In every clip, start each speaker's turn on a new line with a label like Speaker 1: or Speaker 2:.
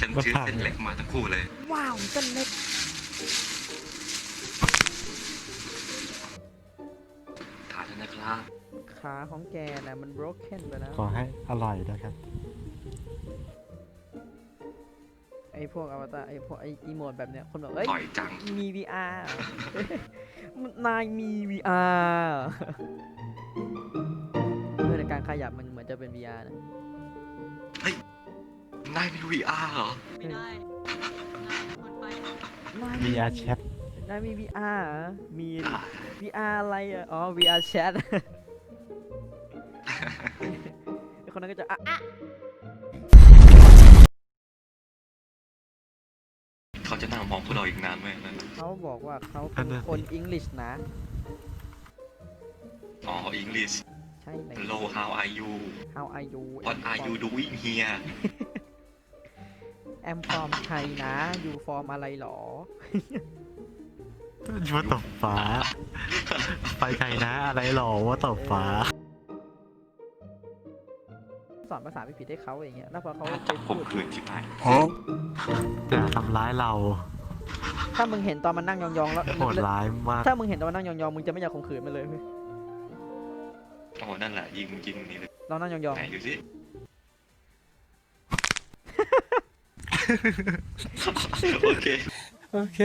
Speaker 1: ฉันซื้อเส้นเล็กมาทั้งคู่เลย
Speaker 2: ว้าวเส้นเล็ก
Speaker 1: ทานแล้วนะครับ
Speaker 2: ขาของแกน่ะมัน broken ไปแล้ว
Speaker 3: ขอให้อร่อยนะครับ
Speaker 2: ไอ้พวกอวตารไอ้พวกไอ้อีโมดแบบเนี้ย คนบอกเอ้ย
Speaker 1: ต่อยจัง
Speaker 2: มี VR เหรอ นายมี VR เพื่อในการขยับมันเหมือนจะเป็น VR นะ
Speaker 1: นายมี VR เหรอ
Speaker 4: ไม่ได้นายคนไป
Speaker 2: นาย
Speaker 3: VR chat
Speaker 2: นายมี VR เหรอมี VR อะไรอะอ๋อ VR chat ไอ้คนนั้นก็จะอะอะ
Speaker 1: เขาจะนั่งมองพวกเราอีกนานไหมนั่นน่ะ
Speaker 2: เขาบอกว่าเขาเป็น
Speaker 3: นั่นน่ะ
Speaker 2: คน English นะ
Speaker 1: อ๋อ English
Speaker 2: ใช่ไหม
Speaker 1: Hello how are you
Speaker 2: How are you
Speaker 1: What are you doing here
Speaker 2: I'm from China You from อะไรหรอ
Speaker 3: ว่าตบฟ้า ไปไทยนะอะไรหรอว่าตบฟ้า
Speaker 2: สอนภาษาผิดๆให้เขาอย่างเงี้ยแล้วพอเขา
Speaker 1: น่า
Speaker 2: ไป
Speaker 1: จับผ
Speaker 2: พู
Speaker 1: ม
Speaker 2: ด
Speaker 1: คืนที่ไหน
Speaker 3: อย่าทำร้ายเรา
Speaker 2: ถ้ามึงเห็นตอนมันนั่งยองๆแล้ว
Speaker 3: โหดร้ายมาก
Speaker 2: ถ้ามึงเห็นตอนมันนั่งยองๆ มึงจะไม่อยากข่มขืนมันเลยเว้ย
Speaker 1: โอ้นั่นแหละยิงยิงนี่เลย
Speaker 2: ลองนั่งยอง
Speaker 1: ไหนดูสิ โอเค
Speaker 3: โอเค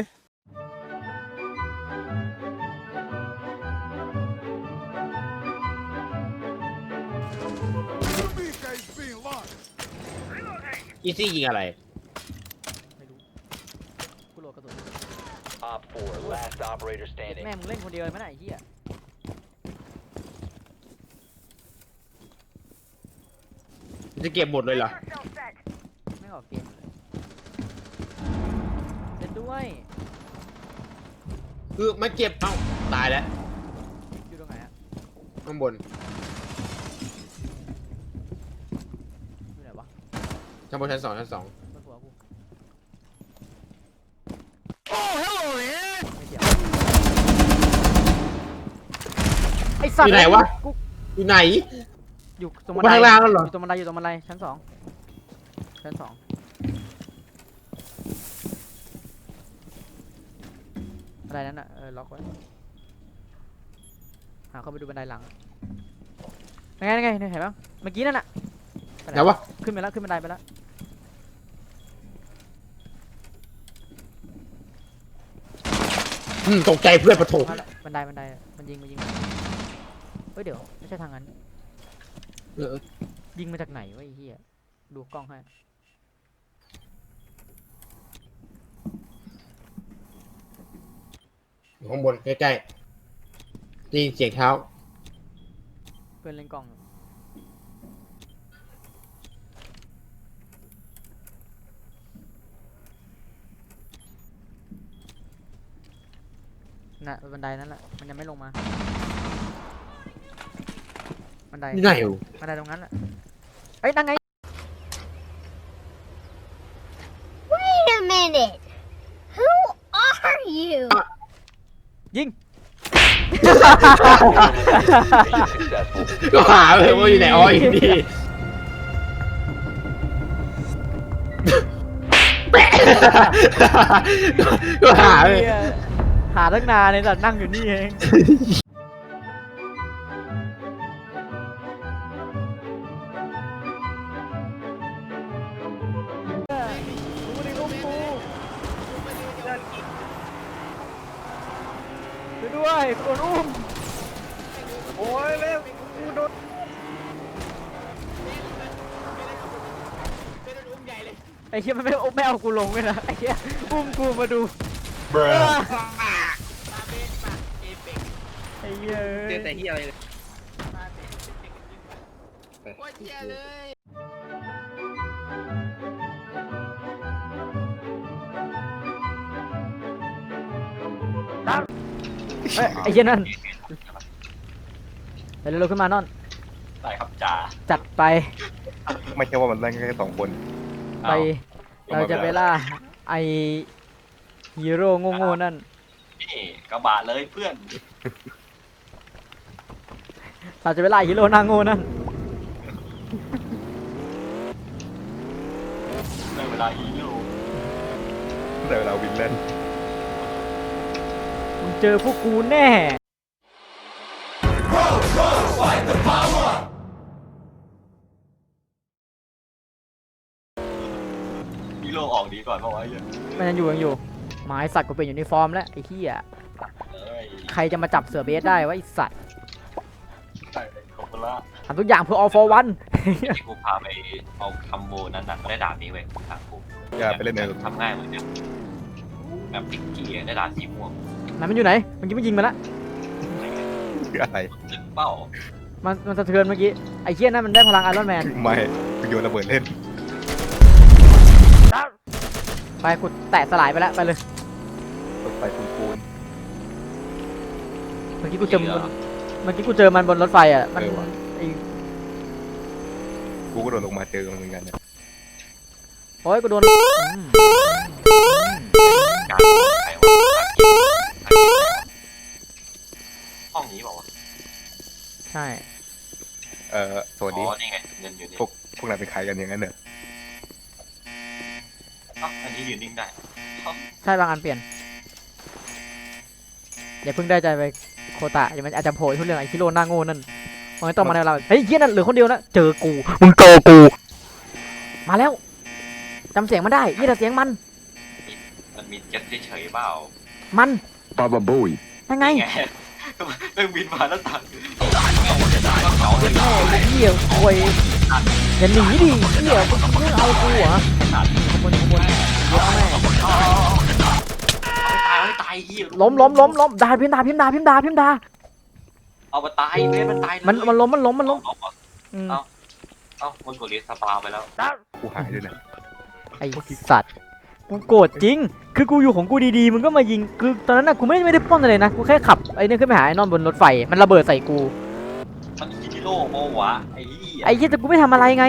Speaker 5: อีซี่ยิงอะไร
Speaker 2: ๆไม่รู้กูโหลดกระสุน
Speaker 6: Op 4, last operator standing.
Speaker 2: แม่มึงเล่นคนเดียวเลยมั้ยน่ะไอ้เหี้ย
Speaker 5: จะเก็บหมดเลยเหรอ คือไม่เก็บเอ้าตายแล้ว
Speaker 2: อยู่ตรงไหนอะ
Speaker 5: ข้างบน
Speaker 2: อยู่ไหนวะ
Speaker 5: ชั้นบนชั้นสองชั้นสอง
Speaker 2: บนหัวกูไม่เกี่ยวไอ้สัตว์
Speaker 5: อยู่ไหนวะ
Speaker 2: กู
Speaker 5: อยู่ไหน
Speaker 2: อยู่ตรง
Speaker 5: กู
Speaker 2: บัน
Speaker 5: ไป
Speaker 2: ได
Speaker 5: ข้างล่างแล้วเหรอ
Speaker 2: อยู่ตรงบันไดอยู่ตรงบันไดชั้นสองชั้นสองอะ ไรนั่นอะเออล็อกไว้หาเข้าไปดูบันไดหลังยังไงยังไงเห็นปะเมื่อกี้นั่นน่ะไป
Speaker 5: ไหนวะ
Speaker 2: ขึ้นไปแล้วขึ้นบันไดไปแล้ว
Speaker 5: อืมตกใจเพื่อนปะโถ
Speaker 2: มาแล้วบันไดบันไดมันยิงมันยิงเฮ้ยเดี๋ยวไม่ใช่ทางนั้น
Speaker 5: เออ
Speaker 2: ยิงมาจากไหนวะไอ้เหี้ยดูกล้องให้
Speaker 5: อยู่ข้างบนใกล้ๆได้ยินเสียงเท้า
Speaker 2: เพื่อนเล่นกล้องอยู่น่ะบันไดนั่นแหละมันยังไม่ลงมาบันได
Speaker 5: อยู่ไหนอยู่
Speaker 2: บันไดตรงนั้นแหละเอ้ยนั่งไง ยิง
Speaker 6: Mission successful.
Speaker 5: ก็หาเลยว่าอยู่ไหนอ๋ออยู่นี่แปะก็หาเลย
Speaker 2: เหี้ยหาตั้งนานเลยแต่นั่งอยู่นี่เอง ยด้วยโดนอุ้มโอ้ยเร็วกูโดนไอ้เหี้ยมันไม่เอาไม่เอากูลงเลยนะไอ้เหี้ยอุ้มกูมาดูไอ้เหี้ย
Speaker 5: เจอแต่เฮียอะไรเลย
Speaker 2: เเอ้ยไอ้เหี้ยนั่นเดี๋วเราขึ้นมานอน
Speaker 1: ได้ครับจ่า
Speaker 2: จัดไป
Speaker 7: ไม่ใช่ว่ามันเล่นแค่สองคน
Speaker 2: ไป เอาเราจะไปล่าไอฮีโร่งงๆนั่น
Speaker 1: นี่กระบะเลยเพื่อน
Speaker 2: เราจะไปล่าฮีโร่นางงนั่น ใน
Speaker 7: เวลาฮีโร่แต่เวลา
Speaker 2: วินเล่น จอพวกกูแน่
Speaker 1: พี่โลออกดีก่อนเพราะว่าไอ้เหี้ย
Speaker 2: มันยังอยู่ยังอยู่หมายสัตว์กูเป็นยูนิฟอร์มแล้วไอ้เหี้ย
Speaker 1: เอ้ย
Speaker 2: ใครจะมาจับเสือเบสได้วะไอ้สัตว์
Speaker 1: ใส่ขอบคุณละ
Speaker 2: ทำทุกอย่างเพื่อ all for one
Speaker 1: ที่กูพาไปเอาคัมโบนั้นน่ะได้ดาบนี้ไว้ทางกู
Speaker 7: อย่าไปเล่นเอง
Speaker 1: ทำง่ายเหมือนกันแบบติ๊กเกียร์ได้ดาบสีม่วง
Speaker 2: ไหนมันอยู่ไหนมันยิงไม่ยิงมาละ
Speaker 7: คืออะไร
Speaker 1: ถึงเป้า
Speaker 2: มันมันสะเทือนเมื่อกี้ไอ้เหี้ยนั่นมันได้พลังไอรอนแมน
Speaker 7: ไม่กูโยนระเบิดเล่น
Speaker 2: ไปกูแตะสลายไปแล้วไปเลย
Speaker 7: รถไฟปูนปูน
Speaker 2: เมื่อกี้กูเจอมันบนเมื่อกี้กูเจอมันบนรถไฟอะมันไอ้
Speaker 7: กูก็โดนลงมาเจอมันเหมือนกันเนี่ย
Speaker 2: โอ้ยกูโดนอืม
Speaker 1: นี้บอกว่าว
Speaker 2: ใช่
Speaker 7: เอ่อสวัสดี
Speaker 1: อ๋อนี่ไงเงินอยู่นี่
Speaker 7: พวกพวกนายเป็นใครกันอย่างนั้นเหรอ
Speaker 1: อ๋ออันนี้ยืนนิ่งได้
Speaker 2: ใช่บางอันเปลี่ยนอย่าเพิ่งได้ใจไปโคตะเดี๋ยวมันอาจจะโผล่ทุกเรื่องไอ้คิโร่หน้าโง่นั่นมันไม่ต้องมาในเราเฮ้ยเหี้ยนั่นเหลือคนเดียวนะเจอกู มึงเจอกูมาแล้วจำเสียงมันได้นี่แต่เสียงมัน
Speaker 1: มันมีเจ็ตเฉยๆเปล่า
Speaker 2: มัน
Speaker 8: Baba Booey.
Speaker 2: ยังไง
Speaker 1: ไง เรื่องบินมาแล้วตัดเขาเลย
Speaker 2: แม่ไอ้เหี้ยโวยอย่าหนีดิเหี้ยมึงมึงเอากูเหรอขบวนขบวนเยอะแม่
Speaker 1: ตายตายเหี้ย
Speaker 2: ล้มล้มล้มล้มดาพิมพ์ดาพิมพ์ดาพิมพ์ดาพิมพ์ดา
Speaker 1: เอามาตายเว้ยมันตาย
Speaker 2: มันมันล้มมันล้มมันล้ม
Speaker 1: เอาเอา
Speaker 2: อืม
Speaker 1: เอ้าเอ้ามันกดรีสปาไปแล้ว
Speaker 7: กูหายด้วยนะ
Speaker 2: ไอสัตว์ กูโกรธจริง คือกูอยู่ของกูดีๆ มึงก็มายิง คือตอนนั้นน่ะกูไม่ไม่ได้ปล้นอะไรนะ กูแค่ขับไอ้นี่ขึ้นไปหาไอ้นอนบนรถไฟ มันระเบิดใส่กู
Speaker 1: มันคิจิโร่โมวะไอ้เหี้ย
Speaker 2: ไอ้เหี้ยแต่กูไม่ทำอะไรไง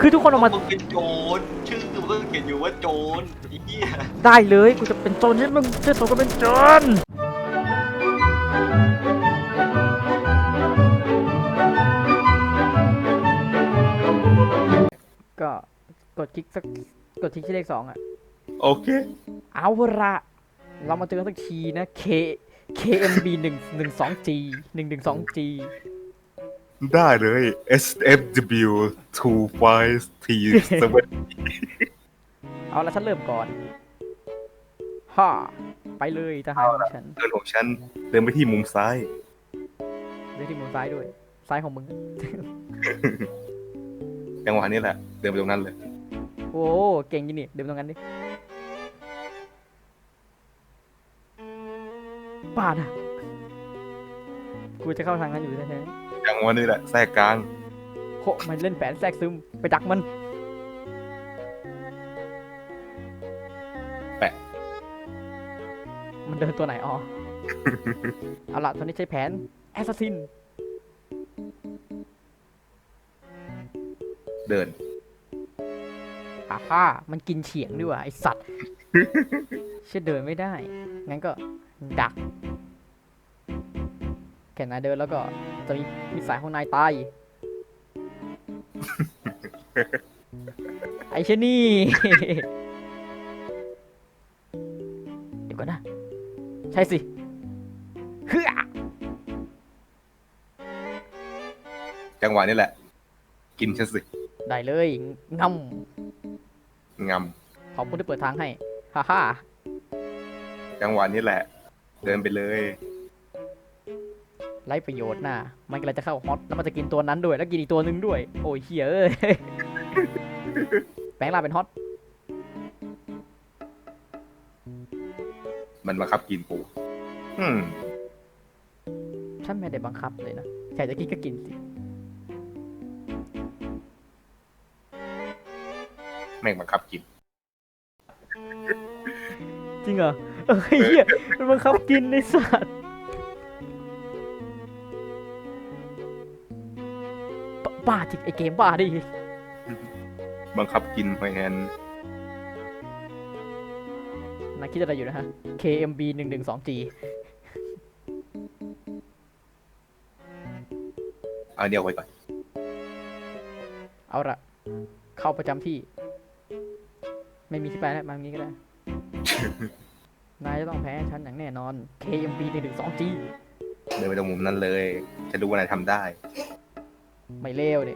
Speaker 2: คือทุกคนออกมา
Speaker 1: มึงเป็นโจร ชื่อมึงก็เขียนอยู่ว่าโจรไอ้เหี้ย
Speaker 2: ได้เลย กูจะเป็นโจรใช่มึงจะโจรก็เป็นโจรก็กดคลิกสักกดคลิกที่เลขสองอะ
Speaker 7: โอเค
Speaker 2: เอาละเรามาเจอกันสักทีนะ K KMB หนึ่งหนึ่งสอง G หนึ่งหนึ่งสอง G
Speaker 7: ได้เลย SFW 2 5 T 7
Speaker 2: เอาละฉันเริ่มก่อนฮ่าไปเลยทหารของฉัน
Speaker 7: เดินของฉันเดินไปที่มุมซ้าย
Speaker 2: เดินที่มุมซ้ายด้วย ซ้ายของมึง
Speaker 7: จังหวะนี้แหละ เดินไปตรงนั้นเลย
Speaker 2: โอ้เก่งจริงนี่ เดินตรงนั้นดิ บ้านะกูจะเข้าทางนั้นอยู่แท้
Speaker 7: จังหวะนี้แหละแทรกกลาง
Speaker 2: ๆโหมันเล่นแผนแทรกซึมไปดักมัน
Speaker 7: แปะ
Speaker 2: มันเดินตัวไหนอ๋อ เอาล่ะตอนนี้ใช้แผนแอสซัสซิน
Speaker 7: เดิน
Speaker 2: อ่าฮ่ามันกินเฉียงด้วยว่ะไอสัตว์ เชื่อเดินไม่ได้ งั้นก็ดัก แค่นายเดินแล้วก็จะมีมีสายของนายตายไอเชยนี่ เดี๋ยวก่อนนะ ใช่สิเฮ้อ
Speaker 7: จังหวะนี้แหละ กินฉันสิ
Speaker 2: ได้เลยงำ
Speaker 7: ง
Speaker 2: ขอบคุณที่เปิดทางให้ ฮ่าฮ่าำ
Speaker 7: จังหวะนี้แหละ เดินไปเลย
Speaker 2: ไร้ประโยชน์น่ะ มันกำลังจะเข้าฮอตแล้วมันจะกินตัวนั้นด้วย แล้วกินอีกตัวหนึ่งด้วย โอ้ยเฮียเอ้ยแปลงร่างเป็นฮอต
Speaker 7: มันมาคับกินปูอืม
Speaker 2: ฉันไม่ได้บังคับเลยนะอยากจะกินก็กินสิ
Speaker 7: แม่งมาคับกิน
Speaker 2: จริงเหรอ เออเฮียมันบังคับกินในสัตว์ บบ้าจริงไอเกมบ้าดิ
Speaker 7: บังคับกินแมน
Speaker 2: นายคิดอะไรอยู่นะฮะ KMB 1 1 2 G
Speaker 7: เอาเดียวไว้ก่อน
Speaker 2: เอาละเข้าประจำที่ ไม่มีที่ไปแล้วมาตรงนี้ก็ได้ นายจะต้องแพ้ฉันอย่างแน่นอน KMB 1 1 2 G
Speaker 7: เดินไปตรงมุมนั้นเลย จะรู้ว่านายทำได้
Speaker 2: ไม่เลวดิ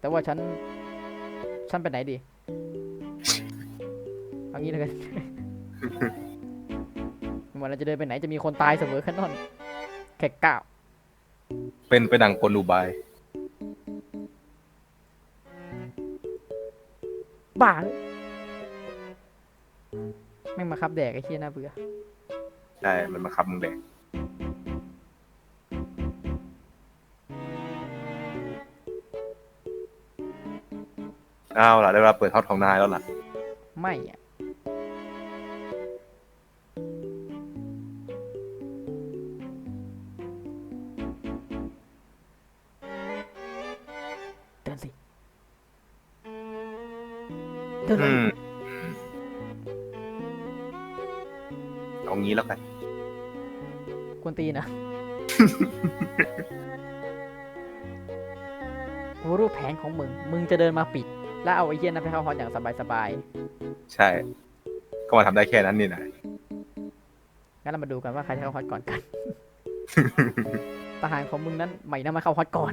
Speaker 2: แต่ว่าฉัน ฉันไปไหนดีเอางี้แล้วกันวันเราจะเดินไปไหนจะมีคนตายเสมอแค่นอนแค่ก้าว
Speaker 7: เป็นไปดังกลอุบาย
Speaker 2: บ้าเลยแม่งมาคับแดกไอ้เชี่ยน่าเบื่อ
Speaker 7: ใช่ มันมาคับมึงแดก เอาล่ะได้เวลาเปิดทอดของนายแล้วล่ะ
Speaker 2: ไม่อะเดินสิเดิน
Speaker 7: อื
Speaker 2: สิ
Speaker 7: มเอางี้แล้วกัน
Speaker 2: กวนตีนนะ กูรู้แผนของมึง มึงจะเดินมาปิด แล้วเอาไอ้เหี้ยนั้นไปเข้าฮอตอย่างสบาย
Speaker 7: ใช่ ก็มาทำได้แค่นั้นนี่นะ
Speaker 2: ๆงั้นเรามาดูกันว่าใครจะเข้าฮอตก่อนกัน ทหารของมึงนั้นไม่น่ามาเข้าฮอตก่อน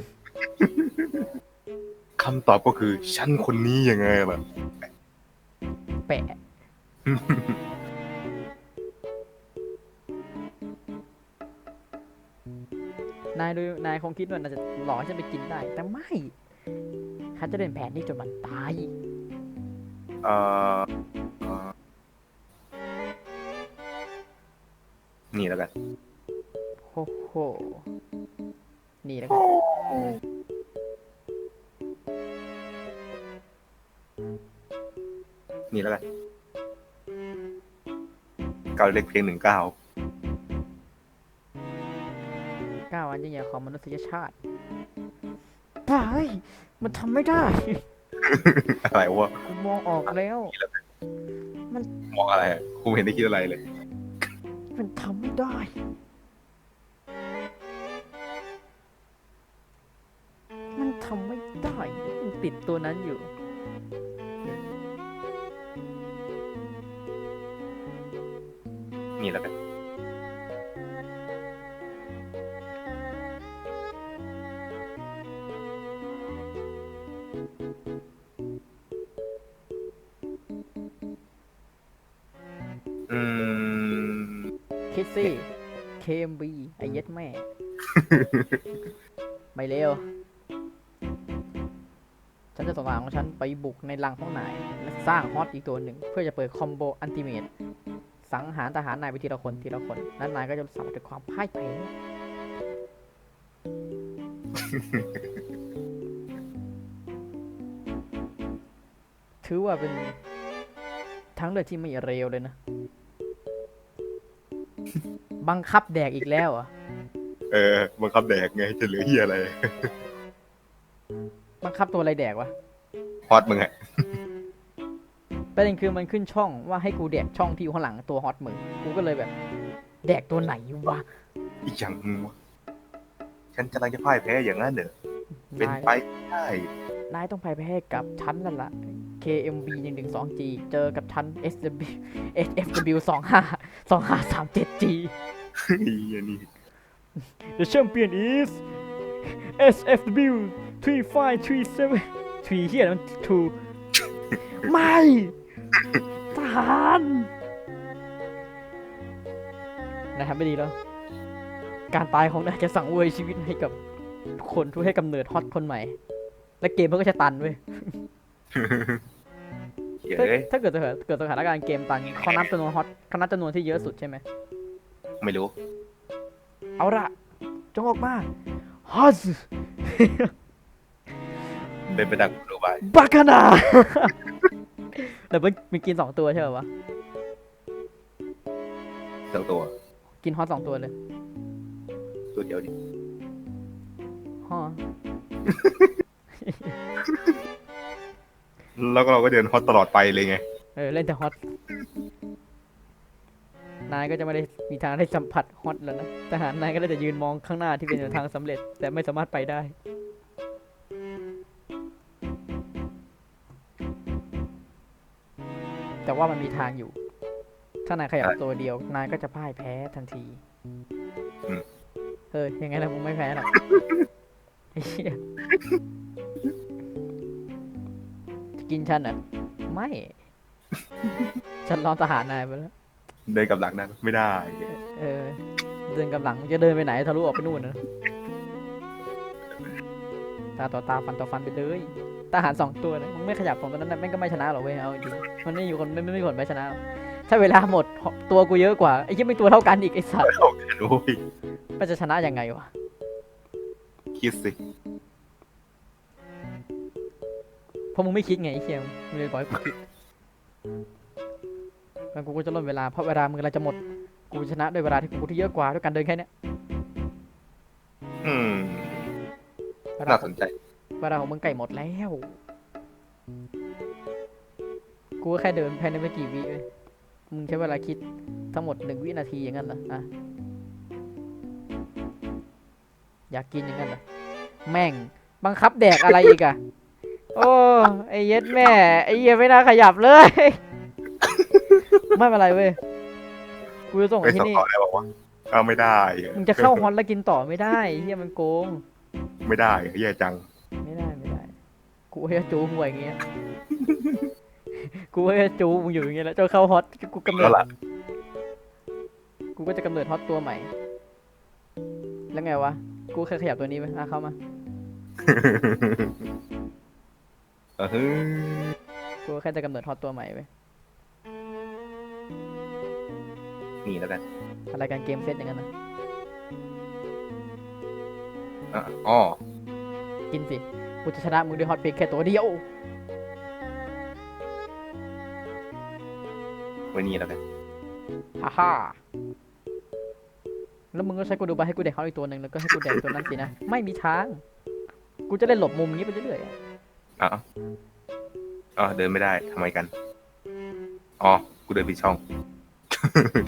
Speaker 7: คำตอบก็คือฉันคนนี้ยังไงล่ะ
Speaker 2: แปะ นายดูนายคงคิดว่าน่าจะหลอกให้ฉันไปกินได้ แต่ไม่ ฉันจะเล่นแผนนี้จนมันตาย
Speaker 7: เอ่อเอ่อนี่แล้วกัน
Speaker 2: โอ้โห นี่แล้วกัน
Speaker 7: นี่แล้วกันเก้าเล็กเพียงหนึ่งเก้า
Speaker 2: ก้าวอันยิ่งใหญ่ของมนุษยชาติ บ้าเฮ้ยมันทำไม่ได้
Speaker 7: อะไรวะ
Speaker 2: กูมองออกแล้ว
Speaker 7: มองอะไรอะกูไม่เห็นได้คิดอะไรเลย
Speaker 2: มันทำไม่ได้ มันทำไม่ได้ มันติดตัวนั้นอยู่
Speaker 7: นี่แล้วกัน
Speaker 2: นจะส่งทหารของฉันไปบุกในรังของนาย และสร้างฮอตอีกตัวหนึ่ง เพื่อจะเปิดคอมโบอันติเมตสังหารทหารนายไปทีละคนทีละคนนั้นนายก็จะสัมผัสถึงความพ่ายแพ้ถือว่าเป็นทั้งเลือกที่ไม่เร็วเลยนะ บังคับแดกอีกแล้วอะ
Speaker 7: เออ บังคับแดกไงจะเหลือเฮียอะไร
Speaker 2: งคับตัวอะไรแดกวะ
Speaker 7: ฮอตมึงอะ
Speaker 2: ประเด็นคือมันขึ้นช่องว่าให้กูแดกช่องที่อยู่ข้างหลังตัวฮอตมึงกูก็เลยแบบ แดกตัวไหนวะ
Speaker 7: อีกอย่างมึงวะฉันจะลังจะพ่ายแพ้อย่างนั้นเหรอเป็น
Speaker 2: นาย
Speaker 7: ไปไม่ได้
Speaker 2: นายต้องไปแพ้กับชั้นนั่นละ KMB 1 1 2 G เจอกับชั้น SW SFW 2 5 2 5 3 7 G
Speaker 7: เฮียนี่
Speaker 2: The champion is SFW 3537 3เฮียมัน2ไม่ทหารนายทำไม่ดีแล้ว การตายของนายจะสั่งเวยชีวิตให้กับทุกคนทุกให้กำเนิดฮอตคนใหม่ และเกมมันก็จะตันเว้ย
Speaker 7: เหี้ย
Speaker 2: ถ้า
Speaker 7: เอ้ย
Speaker 2: ถ้าเกิดสถานเกิดสถานการณ์เกมตันเขานับจำนวนฮอตเขานับจำนวนที่เยอะสุดใช่ไหม
Speaker 7: ไม่รู้
Speaker 2: เอาละจงออกมาฮัส
Speaker 7: เป็นไปดังกูดูไป
Speaker 2: บาคานาแต่มันมันกินสองตัวใช่ไหมวะ
Speaker 7: ทั้งตัว
Speaker 2: กินฮอตสองตัวเลย
Speaker 7: ตัวเดียวดิ
Speaker 2: ฮอ
Speaker 7: แล้วก็เราก็เดินฮอตตลอดไปเลยไง
Speaker 2: เออ เล่นแต่ฮอต นายก็จะไม่ได้มีทางได้สัมผัสฮอตแล้วนะ ทหารนายก็ได้แต่ยืนมองข้างหน้าที่เป็นทางสำเร็จ แต่ไม่สามารถไปได้ ว่ามันมีทางอยู่ ถ้านายขยับตัวเดียวนายก็จะพ่ายแพ้ทันที
Speaker 7: อืม
Speaker 2: เออยังไงล่ะมึงไม่แพ้หรอกไอ้เหี้ยจะกินฉันเหรอะไม่ ฉันรอทหารนายไปแล้ว
Speaker 7: เดินกับหลังนั้นไม่ได้
Speaker 2: เออเดินกับหลังมึงจะเดินไปไหนทะลุออกไปนู่นนะตาต่อตาฟันต่อฟันไปเลย ทหารสองตัวนะมึงไม่ขยับสองตัวนั้นนะแม่งก็ไม่ชนะหรอกเว้ยเอาจริงมันไม่อยู่คนไม่ไม่มีผลไม่ชนะหรอกถ้าเวลาหมดตัวกูเยอะกว่าไอ้ยี่ไม่ตัวเท่ากันอีกไอ้สัตว์
Speaker 7: เท่ากันโอ้ย
Speaker 2: มันจะชนะยังไงวะ
Speaker 7: คิดสิ
Speaker 2: เพราะมึงไม่คิดไงไอ้เชี่ยมึงเลยบอกให้กูคิดแล้วกูก็จะลดเวลาเพราะเวลามึงกำลังจะหมดกูชนะด้วยเวลาที่กูที่เยอะกว่าด้วยการเดินแค่เนี้ย
Speaker 7: อืม
Speaker 2: เวลา
Speaker 7: น่าสนใจ
Speaker 2: เวลาของมึงไก่หมดแล้ว กูก็แค่เดินภายในไม่กี่วิเว้ยมึงใช้เวลาคิดทั้งหมดหนึ่งวินาทีอย่างนั้นเหรออะอยากกินอย่างนั้นเหรอแม่ง บังคับแดกอะไรอีกอะโอ้ไอ้เย็ดแม่ ไอ้เหี้ยไม่น่าขยับเลย ไม่เป็นไรเว้ย กูจะส่ง
Speaker 7: ไป
Speaker 2: ที่
Speaker 7: สอง
Speaker 2: นี่
Speaker 7: ต่อได้บอกว่าเอาไม่ได้
Speaker 2: มึงจะเข้าฮอนแล้วกินต่อไม่ได้เหี้ยมันโกง
Speaker 7: ไม่ได้แย่จัง
Speaker 2: ไม่ได้ไม่ได้ กูให้จูมึงไว้อย่างเงี้ย กูให้จูมึงอยู่อย่างเงี้ยแล้วจนเข้าฮอตกูกำเนิ
Speaker 7: แล้
Speaker 2: ด
Speaker 7: วล่ะ
Speaker 2: กูก็จะกำเนิดฮอตตัวใหม่ แล้วไงวะ กูแค่ขยับตัวนี้ไปอะเข้ามา
Speaker 7: เออฮึ
Speaker 2: กูแค่จะกำเนิดฮอตตัวใหม่ไป
Speaker 7: นี่แล้วกัน
Speaker 2: อะไรกันเกมเซตอย่างนั้นนะ
Speaker 7: อะอ๋อ
Speaker 2: กินสิ กูจะชนะมึงด้วยฮอตเพียงแค่ตัวเดียว
Speaker 7: ไว้นี่แล้วกัน
Speaker 2: ฮ่าฮ่าแล้วมึงก็ใช้กูดูบาให้กูแดกเขาอีกตัวหนึ่งแล้วก็ให้กูแดกตัวนั้นสินะ ไม่มีทาง กูจะเล่นหลบมุมอย่างนี้ไปเรื่อยๆอะ
Speaker 7: อ๋ออ๋อเดินไม่ได้ทำไมกัน อ๋อ กูเดินผิดช่อง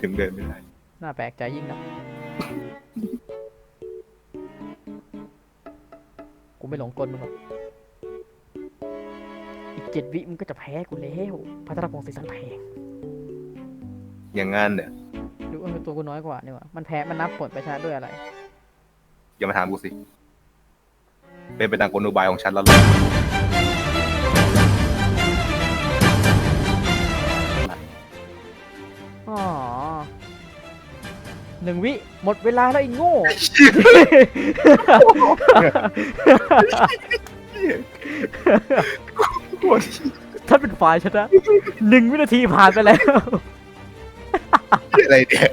Speaker 7: ถึงเดินไม่ได้
Speaker 2: น่าแปลกใจยิ่งนะ กูไม่หลงกลมึงหรอก อีกเจ็ดวิมึงก็จะแพ้กูแล้วพัทรพงศ์ศรีสันแพง
Speaker 7: อย่างงั้นเนี่ย
Speaker 2: ดูว่าตัวกูน้อยกว่านี่หว่ามันแพ้ มันนับผลไปชนะด้วยอะไร
Speaker 7: อย่ามาถามกูสิ เป็นไปตามกลอุบายของฉันแล้วเหรอ
Speaker 2: อ๋อ หนึ่งวิหมดเวลาแล้วไอ้โง่ถ้าเป็นฝ่ายชนะหนึ่งวินาทีผ่านไปแล้ว
Speaker 7: เหี้ยอะไรเนี่ย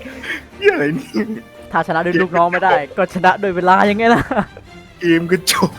Speaker 7: เหี้ยอะไรเนี่ย
Speaker 2: ถ้าชนะด้วยลูกน้องไม่ได้ ก็ชนะด้วยเวลายังไงล่ะ
Speaker 7: เกมก็จบ